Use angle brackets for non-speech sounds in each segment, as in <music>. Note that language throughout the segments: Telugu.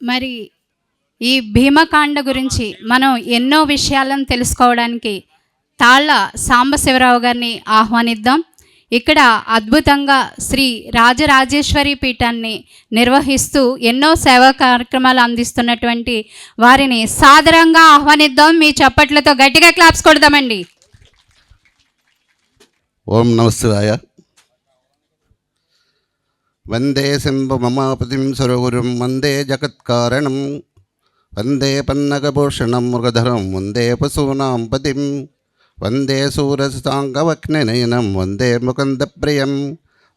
మరి ఈ భీమకాండ గురించి మనం ఎన్నో విషయాలను తెలుసుకోవడానికి తాళ్ళ సాంబశివరావు గారిని ఆహ్వానిద్దాం. ఇక్కడ అద్భుతంగా శ్రీ రాజరాజేశ్వరి పీఠాన్ని నిర్వహిస్తూ ఎన్నో సేవా కార్యక్రమాలు అందిస్తున్నటువంటి వారిని సాదరంగా ఆహ్వానిద్దాం. మీ చప్పట్లతో గట్టిగా క్లాప్స్ కొడదామండి. ఓం నమశివాయ వందే శంభు మమాపతిం సరగురుం వందే జగత్కారణం వందే పన్నగభూషణం మృగధరం వందే పశూనాం పతిం వందే సూరసాంగవక్ననయనం వందే ముకుందప్రియం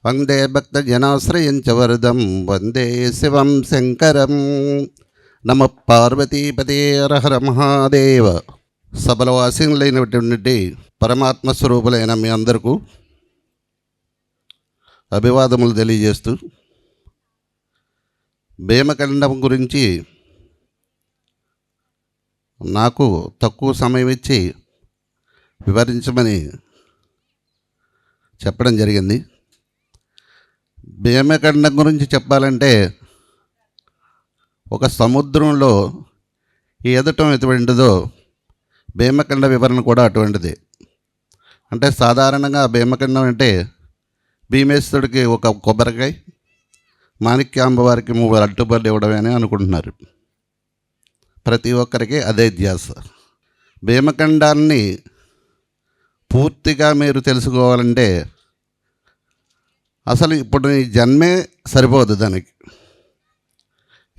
వందే భక్తజనాశ్రయం చ వరదం వందే శివం శంకరం నమ పార్వతీపతే హర మహాదేవ సభలో పరమాత్మ స్వరూపులైన మీ అందరికీ అభివాదములు తెలియజేస్తూ భీమఖండం గురించి నాకు తక్కువ సమయం ఇచ్చి వివరించమని చెప్పడం జరిగింది. భీమఖండం గురించి చెప్పాలంటే ఒక సముద్రంలో ఈదటం ఎటువంటిదో భీమఖండ వివరణ కూడా అటువంటిది. అంటే సాధారణంగా భీమఖండం అంటే భీమేశ్వరుడికి ఒక కొబ్బరికాయ మాణిక్యాంబ వారికి మూడు అడ్డుబడులు ఇవ్వడమే అని అనుకుంటున్నారు. ప్రతి ఒక్కరికి అదే ధ్యాస. భీమఖండాన్ని పూర్తిగా మీరు తెలుసుకోవాలంటే అసలు ఇప్పుడు నీ జన్మే సరిపోదు దానికి.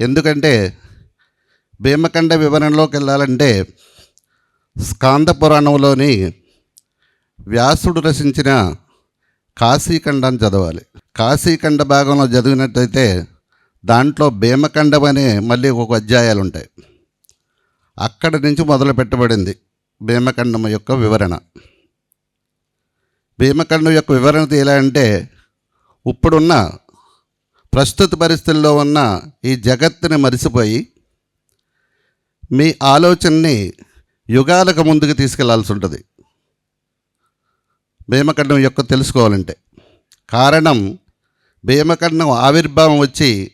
ఎందుకంటే భీమఖండ వివరణలోకి వెళ్ళాలంటే స్కాంద పురాణంలోని వ్యాసుడు రచించిన కాశీఖండాన్ని చదవాలి. కాశీఖండ భాగంలో చదివినట్టయితే దాంట్లో భీమఖండం అనే మళ్ళీ ఒక అధ్యాయాలు ఉంటాయి. అక్కడి నుంచి మొదలు పెట్టబడింది భీమఖండం యొక్క వివరణ. భీమఖండం యొక్క వివరణ ఎలా అంటే ఇప్పుడున్న ప్రస్తుత పరిస్థితుల్లో ఉన్న ఈ జగత్తుని మరిసిపోయి మీ ఆలోచనని యుగాలకు ముందుకు తీసుకెళ్ళాల్సి ఉంటుంది. భీమఖండం యొక్క తెలుసుకోవాలంటే. కారణం భీమఖండం ఆవిర్భావం వచ్చి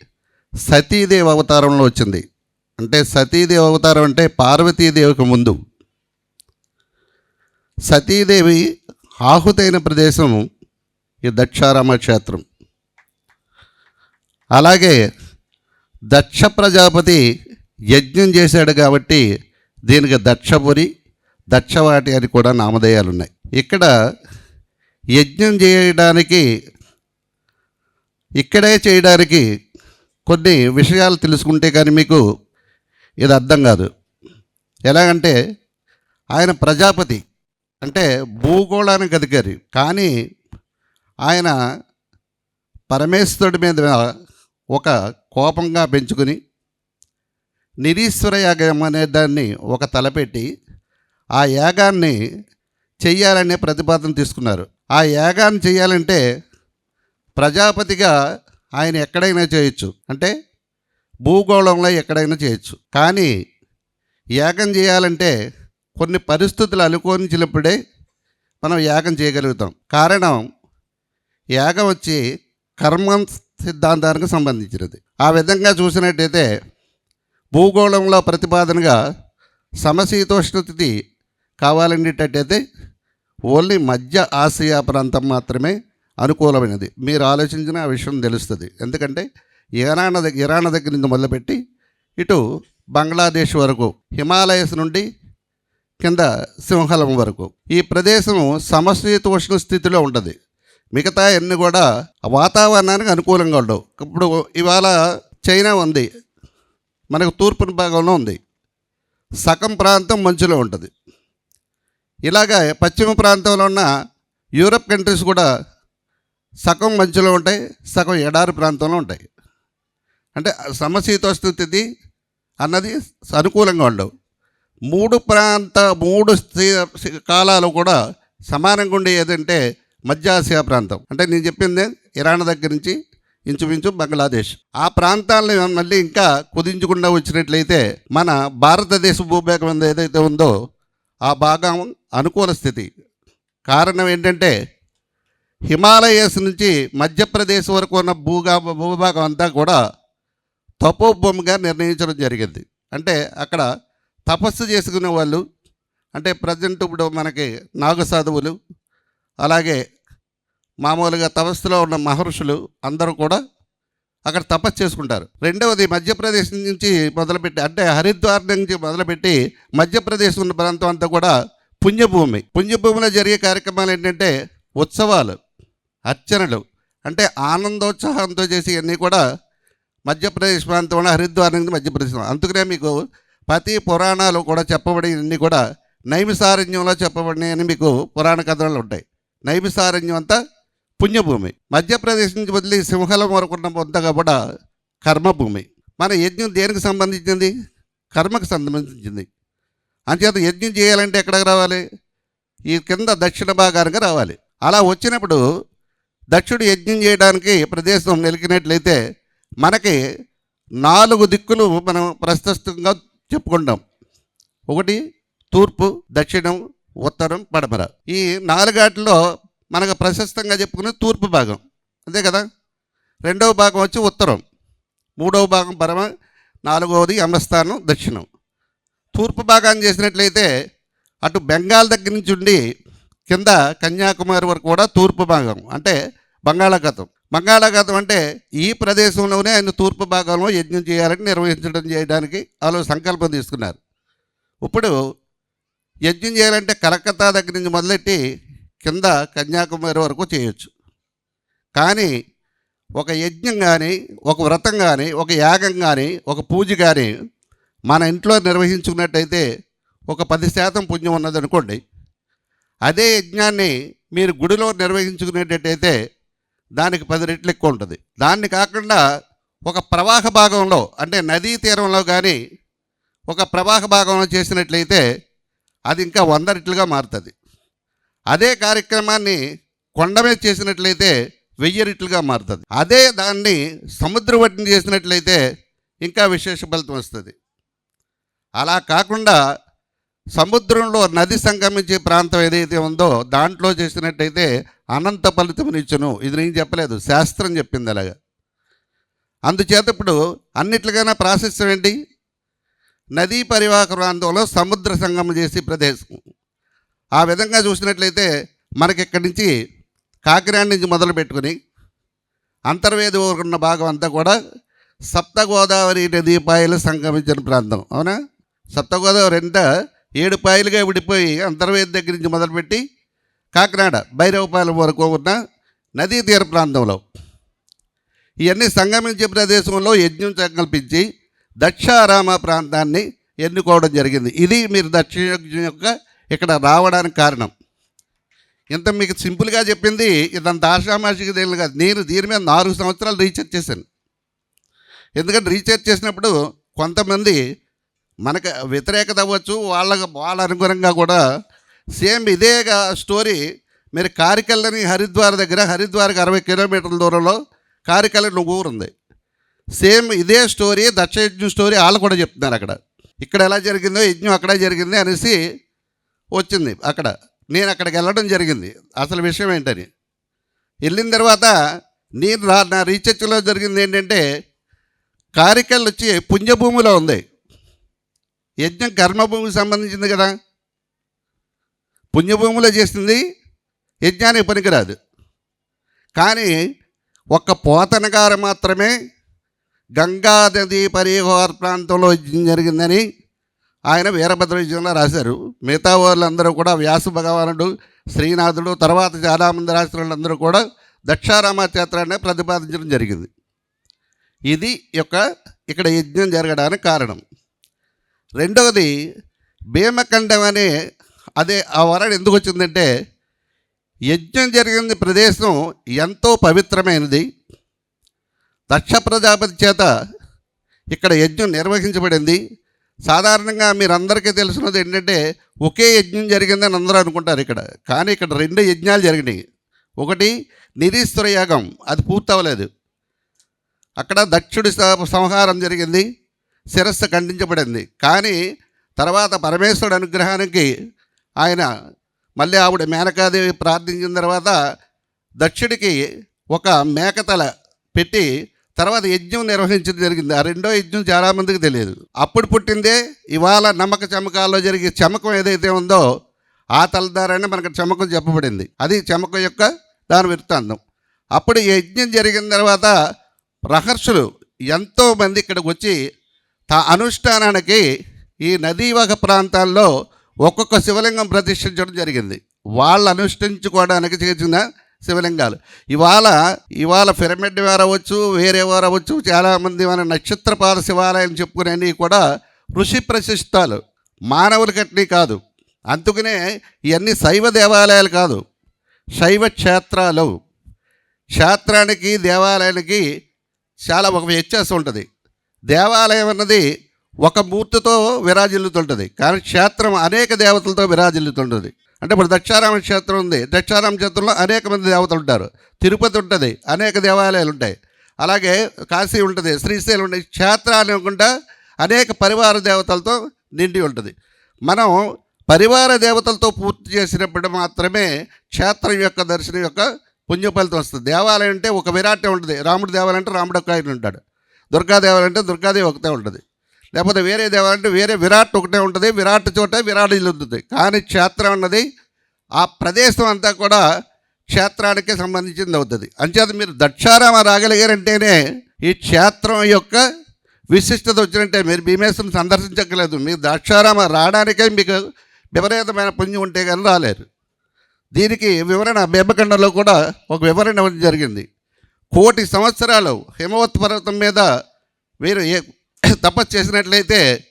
సతీదేవి అవతారంలో వచ్చింది. అంటే సతీదేవి అవతారం అంటే పార్వతీదేవికి ముందు. సతీదేవి ఆహుతైన ప్రదేశం ఈ దక్షారామ క్షేత్రం. అలాగే దక్ష ప్రజాపతి యజ్ఞం చేశాడు కాబట్టి దీనికి దక్షపురి దక్షవాటి అని కూడా నామధేయాలు ఉన్నాయి ఇక్కడ యజ్ఞం చేయడానికి ఇక్కడే చేయడానికి కొన్ని విషయాలు తెలుసుకుంటే కానీ మీకు ఇది అర్థం కాదు. ఎలాగంటే ఆయన ప్రజాపతి అంటే భూగోళానికి అధికారి. కానీ ఆయన పరమేశ్వరుడి మీద ఒక కోపంగా పెంచుకుని నిరీశ్వర యాగం అనే దాన్ని ఒక తలపెట్టి ఆ యాగాన్ని చెయ్యాలనే ప్రతిపాదన తీసుకున్నారు. ఆ యాగాన్ని చేయాలంటే ప్రజాపతిగా ఆయన ఎక్కడైనా చేయొచ్చు. అంటే భూగోళంలో ఎక్కడైనా చేయొచ్చు. కానీ యాగం చేయాలంటే కొన్ని పరిస్థితులు అనుకూలించినప్పుడే మనం యాగం చేయగలుగుతాం. కారణం యాగం వచ్చి కర్మ సిద్ధాంతానికి సంబంధించినది. ఆ విధంగా చూసినట్టయితే భూగోళంలో ప్రతిపాదనగా సమశీతోష్ణ స్థితి కావాలనేటట్టయితే ఓన్లీ మధ్య ఆసియా ప్రాంతం మాత్రమే అనుకూలమైనది. మీరు ఆలోచించిన ఆ విషయం తెలుస్తుంది. ఎందుకంటే ఇరాన్ దగ్గర ఇరాన్ దగ్గర నుంచి మొదలుపెట్టి ఇటు బంగ్లాదేశ్ వరకు హిమాలయస్ నుండి కింద సింహలం వరకు. ఈ ప్రదేశం సమశీతోష్ణ స్థితిలో ఉంటుంది. మిగతా అన్ని కూడా వాతావరణానికి అనుకూలంగా ఉండవు. ఇప్పుడు ఇవాళ చైనా ఉంది. మనకు తూర్పు భాగంలో ఉంది. సగం ప్రాంతం మంచులో ఉంటుంది. ఇలాగా పశ్చిమ ప్రాంతంలో ఉన్న యూరప్ కంట్రీస్ కూడా సగం మంచులో ఉంటాయి సగం ఎడారి ప్రాంతంలో ఉంటాయి. అంటే సమశీతోష్ణ స్థితి అన్నది అనుకూలంగా ఉండవు. మూడు ప్రాంత మూడు కాలాలు కూడా సమానంగా ఉండే ఏదంటే మధ్య ఆసియా ప్రాంతం. అంటే నేను చెప్పింది ఇరాన్ దగ్గర నుంచి ఇంచుమించు బంగ్లాదేశ్. ఆ ప్రాంతాలను మళ్ళీ ఇంకా కుదించకుండా వచ్చినట్లయితే మన భారతదేశ భూభాగం ఏదైతే ఉందో ఆ భాగం అనుకూల స్థితి. కారణం ఏంటంటే హిమాలయస్ నుంచి మధ్యప్రదేశ్ వరకు ఉన్న భూగా భూభాగం అంతా కూడా తపోభూమిగా నిర్ణయించడం జరిగింది. అంటే అక్కడ తపస్సు చేసుకునే వాళ్ళు అంటే ప్రజెంట్ ఇప్పుడు మనకి నాగ సాధువులు అలాగే మామూలుగా తపస్సులో ఉన్న మహర్షులు అందరూ కూడా అక్కడ తపస్సు చేసుకుంటారు. రెండవది మధ్యప్రదేశ్ నుంచి మొదలుపెట్టి అంటే హరిద్వార్ నుంచి మొదలుపెట్టి మధ్యప్రదేశ్ ఉన్న ప్రాంతం అంతా కూడా పుణ్యభూమి. పుణ్యభూమిలో జరిగే కార్యక్రమాలు ఏంటంటే ఉత్సవాలు అర్చనలు అంటే ఆనందోత్సాహంతో చేసి అన్నీ కూడా మధ్యప్రదేశ్ ప్రాంతంలో హరిద్వార్ నుంచి మధ్యప్రదేశ్. అందుకనే మీకు ప్రతి పురాణాలు కూడా చెప్పబడినన్ని కూడా నైమిసారణ్యంలో చెప్పబడినవి మీకు పురాణ కథలు ఉంటాయి. నైమిసారణ్యం అంతా పుణ్యభూమి. మధ్యప్రదేశ్ నుంచి వదిలి సింహలం వరకు ఉన్న అంతగా కూడా కర్మభూమి. మన యజ్ఞం దేనికి సంబంధించింది? కర్మకు సంబంధించింది. అంచేత యజ్ఞం చేయాలంటే ఎక్కడికి రావాలి? ఈ కింద దక్షిణ భాగానికి రావాలి. అలా వచ్చినప్పుడు దక్షుడు యజ్ఞం చేయడానికి ప్రదేశం నిలికినట్లయితే మనకి నాలుగు దిక్కులు మనం ప్రశస్తంగా చెప్పుకుంటాం. ఒకటి తూర్పు దక్షిణం ఉత్తరం పడమర. ఈ నాలుగాటిలో మనకు ప్రశస్తంగా చెప్పుకునే తూర్పు భాగం. అంతే కదా? రెండవ భాగం వచ్చి ఉత్తరం. మూడవ భాగం పరమ నాలుగవది అమరస్థానం దక్షిణం. తూర్పు భాగాన్ని చేసినట్లయితే అటు బెంగాల్ దగ్గర నుంచి ఉండి కింద కన్యాకుమారి వరకు కూడా తూర్పు భాగం అంటే బంగాళాఖాతం. బంగాళాఖాతం అంటే ఈ ప్రదేశంలోనే ఆయన తూర్పు భాగంలో యజ్ఞం చేయాలని నిర్వహించడం చేయడానికి వాళ్ళు సంకల్పం తీసుకున్నారు. ఇప్పుడు యజ్ఞం చేయాలంటే కలకత్తా దగ్గర నుంచి మొదలెట్టి కింద కన్యాకుమారి వరకు చేయొచ్చు. కానీ ఒక యజ్ఞం కానీ ఒక వ్రతం కానీ ఒక యాగం కానీ ఒక పూజ కానీ మన ఇంట్లో నిర్వహించుకున్నట్టయితే ఒక పది శాతం పుణ్యం ఉన్నదనుకోండి. అదే యజ్ఞాన్ని మీరు గుడిలో నిర్వహించుకునేటట్టయితే దానికి పది రెట్లు ఎక్కువ ఉంటుంది. దాన్ని కాకుండా ఒక ప్రవాహ భాగంలో అంటే నదీ తీరంలో కానీ ఒక ప్రవాహ భాగంలో చేసినట్లయితే అది ఇంకా వంద రెట్లుగా మారుతుంది. అదే కార్యక్రమాన్ని కొండ మీద చేసినట్లయితే వెయ్యి రెట్లుగా మారుతుంది. అదే దాన్ని సముద్ర ఒడ్డున చేసినట్లయితే ఇంకా విశేష ఫలితం వస్తుంది. అలా కాకుండా సముద్రంలో నది సంగమించే ప్రాంతం ఏదైతే ఉందో దాంట్లో చేసినట్టయితే అనంత ఫలితమునిచ్చును ఇది నేను చెప్పలేదు శాస్త్రం చెప్పింది అలాగా. అందుచేత ఇప్పుడు అన్నిట్లుగానే ప్రాశస్యం ఏంటి? నదీ పరివాహక ప్రాంతంలో సముద్ర సంగమం చేసే ప్రదేశం. ఆ విధంగా చూసినట్లయితే మనకి ఇక్కడి నుంచి కాకినాడ నుంచి మొదలు పెట్టుకుని అంతర్వేది వరకు ఉన్న భాగం అంతా కూడా సప్తగోదావరి నదీపాయలు పాయలు సంగమించిన ప్రాంతం. అవునా? సప్తగోదావరి ఎంత ఏడు పాయలుగా విడిపోయి అంతర్వేది దగ్గర నుంచి మొదలుపెట్టి కాకినాడ భైరవపాలెం వరకు ఉన్న నదీ తీర ప్రాంతంలో. ఇవన్నీ సంగమించే ప్రదేశంలో యజ్ఞం సంకల్పించి దక్షారామ ప్రాంతాన్ని ఎన్నుకోవడం జరిగింది. ఇది మీరు దక్షిణ యొక్క ఇక్కడ రావడానికి కారణం. ఇంత మీకు సింపుల్గా చెప్పింది ఇదంత ఆషామాషికి తెలియదు కాదు. నేను దీని మీద నాలుగు సంవత్సరాలు రీసెర్చ్ చేశాను. ఎందుకంటే రీసెర్చ్ చేసినప్పుడు కొంతమంది మనకు వ్యతిరేకత అవ్వచ్చు వాళ్ళకి వాళ్ళ అనుగుణంగా కూడా సేమ్ ఇదే స్టోరీ మీరు కారికల్లని హరిద్వార్ దగ్గర హరిద్వార్కి అరవై కిలోమీటర్ల దూరంలో కారికల్లని ఒక ఊరు ఉంది. సేమ్ ఇదే స్టోరీ దక్ష యజ్ఞం స్టోరీ వాళ్ళు కూడా చెప్తున్నారు అక్కడ. ఇక్కడ ఎలా జరిగిందో యజ్ఞం అక్కడ జరిగింది అనేసి వచ్చింది అక్కడ. నేను అక్కడికి వెళ్ళడం జరిగింది. అసలు విషయం ఏంటని. వెళ్ళిన తర్వాత నేను రా నా రీసెర్చ్లో జరిగింది ఏంటంటే కారికల్ వచ్చి పుణ్యభూమిలో ఉంది. యజ్ఞం కర్మభూమికి సంబంధించింది కదా. పుణ్యభూమిలో చేసింది యజ్ఞానికి పనికిరాదు. కానీ ఒక్క పోతనగారు మాత్రమే గంగా నది పరిహార ప్రాంతంలో జరిగిందని ఆయన వీరభద్ర విజయంలో రాశారు. మిగతా వాళ్ళందరూ కూడా వ్యాస భగవానుడు శ్రీనాథుడు తర్వాత చాలామంది రాసిన వాళ్ళందరూ కూడా దక్షారామ క్షేత్రాన్ని ప్రతిపాదించడం జరిగింది. ఇది యొక్క ఇక్కడ యజ్ఞం జరగడానికి కారణం. రెండవది భీమఖండం అనే అదే ఆ వరణ ఎందుకు వచ్చిందంటే యజ్ఞం జరిగిన ప్రదేశం ఎంతో పవిత్రమైనది. దక్ష ప్రజాపతి చేత ఇక్కడ యజ్ఞం నిర్వహించబడింది. సాధారణంగా మీరందరికీ తెలిసినది ఏంటంటే ఒకే యజ్ఞం జరిగిందని అందరూ అనుకుంటారు ఇక్కడ. కానీ ఇక్కడ రెండు యజ్ఞాలు జరిగినాయి. ఒకటి నిరీశ్వర యాగం అది పూర్తవలేదు. అక్కడ దక్షుడి సంహారం జరిగింది శిరస్సు ఖండించబడింది. కానీ తర్వాత పరమేశ్వరుడు అనుగ్రహానికి ఆయన మళ్ళీ ఆవిడ మేనకాదేవి ప్రార్థించిన తర్వాత దక్షుడికి ఒక మేకతల పెట్టి తర్వాత యజ్ఞం నిర్వహించడం జరిగింది. ఆ రెండో యజ్ఞం చాలామందికి తెలియదు. అప్పుడు పుట్టిందే ఇవాళ నమ్మక చమకాల్లో జరిగే చమకం ఏదైతే ఉందో ఆ తలదారనే మనకు చమకం చెప్పబడింది. అది చమకం యొక్క దాని వృత్తాంతం. అప్పుడు ఈ యజ్ఞం జరిగిన తర్వాత రహర్షులు ఎంతోమంది ఇక్కడికి వచ్చి తా అనుష్ఠానానికి ఈ నదీవక ప్రాంతాల్లో ఒక్కొక్క శివలింగం ప్రతిష్ఠించడం జరిగింది. వాళ్ళు అనుష్ఠించుకోవడానికి చేసిన శివలింగాలు. ఇవాళ ఇవాళ పిరమిడ్ వారు అవ్వచ్చు వేరే వారు అవ్వచ్చు చాలామంది మన నక్షత్రపాద శివాలయం చెప్పుకునేవి కూడా ఋషి ప్రశిష్టాలు. మానవులకట్ని కాదు. అందుకనే ఇవన్నీ శైవ దేవాలయాలు కాదు. శైవ క్షేత్రాలు. క్షేత్రానికి దేవాలయానికి చాలా ఒక వ్యత్యాసం ఉంటుంది. దేవాలయం అన్నది ఒక మూర్తితో విరాజిల్లుతుంటుంది. కానీ క్షేత్రం అనేక దేవతలతో విరాజిల్లుతుంటుంది. అంటే ఇప్పుడు దక్షారామ క్షేత్రం ఉంది. దక్షారామ క్షేత్రంలో అనేక మంది దేవతలు ఉంటారు. తిరుపతి ఉంటుంది. అనేక దేవాలయాలు ఉంటాయి. అలాగే కాశీ ఉంటుంది శ్రీశైలం ఉంటుంది. క్షేత్రాలు అనుకుంటా అనేక పరివార దేవతలతో నిండి ఉంటుంది. మనం పరివార దేవతలతో పూర్తి చేసినప్పుడు మాత్రమే క్షేత్రం యొక్క దర్శనం యొక్క పుణ్యఫలితం వస్తుంది. దేవాలయం అంటే ఒక విరాటే ఉంటుంది. రాముడు దేవాలయం అంటే రాముడు ఒక ఆయన ఉంటాడు. దుర్గా దేవాలయం అంటే దుర్గాదేవి ఒకటే ఉంటుంది. లేకపోతే వేరే దేవాలంటే అంటే వేరే విరాట్ ఒకటే ఉంటుంది విరాట్ చోట విరాట్ ఇల్లు ఉంటుంది. కానీ క్షేత్రం అన్నది ఆ ప్రదేశం అంతా కూడా క్షేత్రానికి సంబంధించింది అవుతుంది. అంచేత మీరు దక్షారామ రాగలిగారంటేనే ఈ క్షేత్రం యొక్క విశిష్టత వచ్చినట్టే. మీరు భీమేశ్వరం సందర్శించక్కలేదు మీరు దక్షారామ రావడానికే మీకు విపరీతమైన పుణ్యం ఉంటే కానీ రాలేరు. దీనికి వివరణ భీమఖండంలో కూడా ఒక వివరణ ఇవ్వడం జరిగింది. కోటి సంవత్సరాలు హిమవత్ పర్వతం మీద మీరు ఏ <coughs> తపస్సు చేసినట్లయితే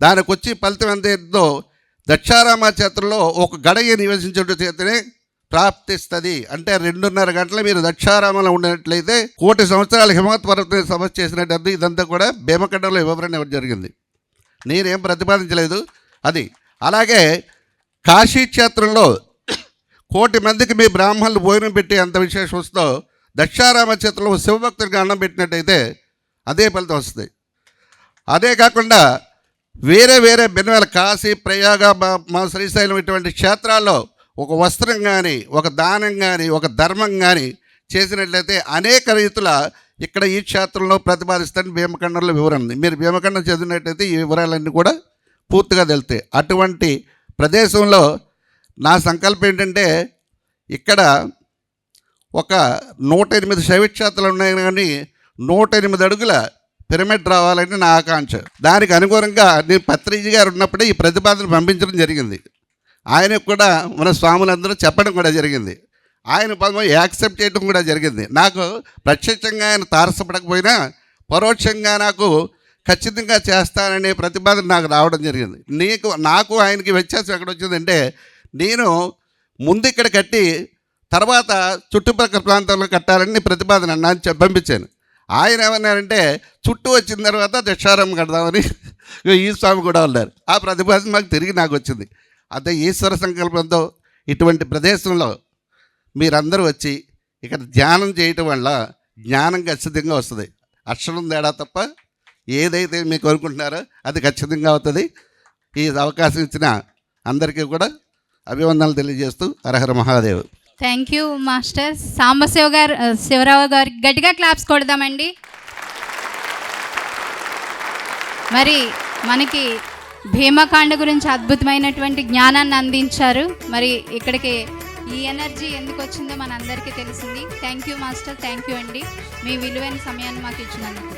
దానికి వచ్చి ఫలితం ఎంత దక్షారామ క్షేత్రంలో ఒక గడయ నివసించడం చేతనే ప్రాప్తిస్తుంది. అంటే రెండున్నర గంటల మీరు దక్షారామంలో ఉండినట్లయితే కోటి సంవత్సరాలు హిమవత్ పర్వతం సమస్య చేసినట్టు ఇదంతా కూడా భీమకండలో వివరణ జరిగింది. నేనేం ప్రతిపాదించలేదు. అది అలాగే కాశీ క్షేత్రంలో <coughs> కోటి మందికి మీ బ్రాహ్మణులు భోజనం పెట్టి అంత విశేషం వస్తుందో దక్షారామ క్షేత్రంలో శివభక్తుడికి అన్నం పెట్టినట్టయితే అదే ఫలితం వస్తుంది. అదే కాకుండా వేరే వేరే బెనవేల కాశీ ప్రయాగ మా- మా శ్రీశైలం ఇటువంటి క్షేత్రాల్లో ఒక వస్త్రం కానీ ఒక దానం కానీ ఒక ధర్మం కానీ చేసినట్లయితే అనేక రీతుల ఇక్కడ ఈ క్షేత్రంలో ప్రతిపాదిస్తాను భీమఖండంలో వివరణ ఉంది. మీరు భీమఖండం చదివినట్టయితే ఈ వివరాలన్నీ కూడా పూర్తిగా తెలుతాయి అటువంటి ప్రదేశంలో నా సంకల్పం ఏంటంటే ఇక్కడ ఒక నూట ఎనిమిది శైవక్షేత్రాలు ఉన్నాయి కానీ నూట ఎనిమిది అడుగుల పిరమిడ్ రావాలని నా ఆకాంక్ష. దానికి అనుగుణంగా నేను పత్రిజీ గారు ఉన్నప్పుడే ఈ ప్రతిపాదన పంపించడం జరిగింది. ఆయనకు కూడా మన స్వాములందరూ చెప్పడం కూడా జరిగింది. ఆయన పదం యాక్సెప్ట్ చేయడం కూడా జరిగింది. నాకు ప్రత్యక్షంగా ఆయన తారసపడకపోయినా పరోక్షంగా నాకు ఖచ్చితంగా చేస్తాననే ప్రతిపాదన నాకు రావడం జరిగింది. నీకు నాకు ఆయనకి వ్యత్యాసం ఎక్కడ వచ్చిందంటే నేను ముందు ఇక్కడ కట్టి తర్వాత చుట్టుపక్కల ప్రాంతంలో కట్టాలని ప్రతిపాదన నాకు చె- పంపించాను. ఆయన ఏమన్నారంటే చుట్టూ వచ్చిన తర్వాత దక్షారం కడదామని ఈ స్వామి కూడా ఉన్నారు. ఆ ప్రతిపాదన మాకు తిరిగి నాకు వచ్చింది. అదే ఈశ్వర సంకల్పంతో ఇటువంటి ప్రదేశంలో మీరందరూ వచ్చి ఇక్కడ ధ్యానం చేయటం వల్ల జ్ఞానం ఖచ్చితంగా వస్తుంది. అక్షరం తేడా తప్ప ఏదైతే మీకు అనుకుంటున్నారో అది ఖచ్చితంగా అవుతుంది. ఈ అవకాశం ఇచ్చిన అందరికీ కూడా అభివందనలు తెలియజేస్తూ హరహర Mahadev. Thank you master Sambasiva గారు శివరావు గారు గట్టిగా క్లాప్స్ కొడదామండి. మరి మనకి భీమకాండ గురించి అద్భుతమైనటువంటి జ్ఞానాన్ని అందించారు. మరి ఇక్కడికి ఈ ఎనర్జీ ఎందుకు వచ్చిందో మనందరికీ తెలిసింది. Thank you master thank you అండి. మీ విలువైన సమయాన్ని మాకు ఇచ్చినందుకు.